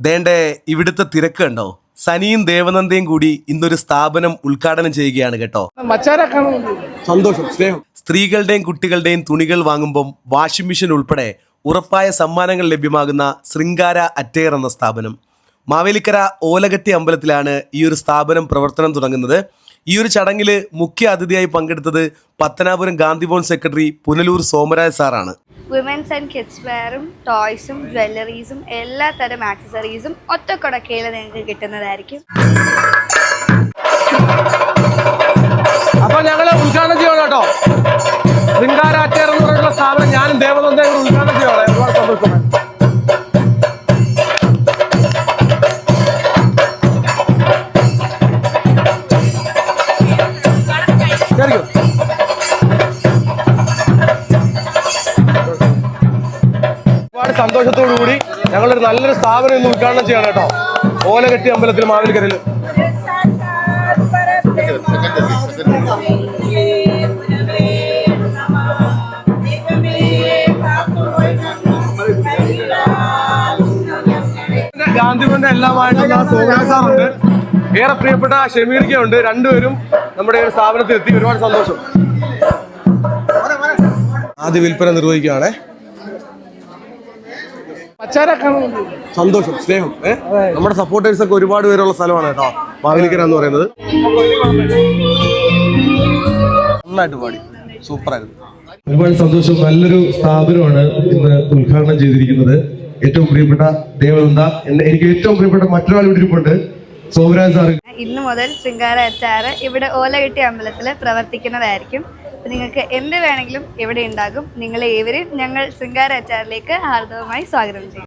ദേണ്ടേ ഇവിടുത്തെ തിരക്ക് കണ്ടോ? സനിയും ദേവനന്ദയും കൂടി ഇന്നൊരു സ്ഥാപനം ഉദ്ഘാടനം ചെയ്യുകയാണ് കേട്ടോ. സന്തോഷം സ്നേഹം. സ്ത്രീകളുടെയും കുട്ടികളുടെയും തുണികൾ വാങ്ങുമ്പം വാഷിംഗ് മെഷീൻ ഉൾപ്പെടെ ഉറപ്പായ സമ്മാനങ്ങൾ ലഭ്യമാകുന്ന ശൃംഗാര അറ്റയർ എന്ന സ്ഥാപനം. മാവേലിക്കര ഓലകട്ടി അമ്പലത്തിലാണ് ഈ ഒരു സ്ഥാപനം പ്രവർത്തനം തുടങ്ങുന്നത്. ഈ ഒരു ചടങ്ങിൽ മുഖ്യ അതിഥിയായി പങ്കെടുത്തത് പത്തനാപുരം ഗാന്ധിഭവൻ സെക്രട്ടറി പുനലൂർ സോമരാജ് സാറാണ്. വിമൻസ് ആൻഡ് കിഡ്സ് വെയറും ടോയ്സും ജ്വല്ലറീസും എല്ലാ തരം ആക്സസറീസും ഒറ്റ കൊടക്കയിൽ നിങ്ങൾക്ക് കിട്ടുന്നതായിരിക്കും. അപ്പൊ ഞങ്ങൾ ഉദ്ഘാടനം ചെയ്യണം കേട്ടോ. സ്ഥാപനം ഞാനും ദേവനന്ദയും കൂടി ഉദ്ഘാടനം ഒരുപാട് സന്തോഷത്തോടു കൂടി ഞങ്ങളൊരു നല്ലൊരു സ്ഥാപനം ഇന്ന് ഉദ്ഘാടനം ചെയ്യണം കേട്ടോ. ഓലകെട്ടി അമ്പലത്തിൽ മാവേലിക്കരയിൽ ഗാന്ധിഭവന്റെ എല്ലാമായിട്ടുള്ള സോമനാസാറുണ്ട് ഏറെ പ്രിയപ്പെട്ട ഷമീർക്കുണ്ട് രണ്ടുപേരും നമ്മുടെ ഈ ഒരു സ്ഥാപനത്തിൽ എത്തി ഒരുപാട് സന്തോഷം. ആദ്യ വിൽപ്പന നിർവഹിക്കുകയാണേ. സന്തോഷം സ്നേഹം നമ്മുടെ സപ്പോർട്ടേഴ്സ് ഒക്കെ ഒരുപാട് പേരുള്ള സ്ഥലമാണ് കേട്ടോ മാവേലിക്കര എന്ന് പറയുന്നത്. നന്നായിട്ട് പാടി. സൂപ്പറായിരുന്നു. ഒരുപാട് സന്തോഷം. നല്ലൊരു സ്ഥാപനമാണ് ഇന്ന് ഉദ്ഘാടനം ചെയ്തിരിക്കുന്നത്. ഏറ്റവും പ്രിയപ്പെട്ട ദേവനന്ദ എന്നെ എനിക്ക് ഏറ്റവും പ്രിയപ്പെട്ട മറ്റൊരാൾ ഇവിടെ ഇരിപ്പുണ്ട്. സോമരാജ് സാർ ഇന്ന് മുതൽ ശൃംഗാര അച്ചാറ് ഇവിടെ ഓല ഓലകെട്ടി അമ്പലത്തിൽ പ്രവർത്തിക്കുന്നതായിരിക്കും. നിങ്ങൾക്ക് എന്ത് വേണമെങ്കിലും ഇവിടെ ഉണ്ടാകും. നിങ്ങളെ ഏവരെയും ഞങ്ങൾ ശൃംഗാര അച്ചാറിലേക്ക് ഹാർദവമായി സ്വാഗതം ചെയ്യും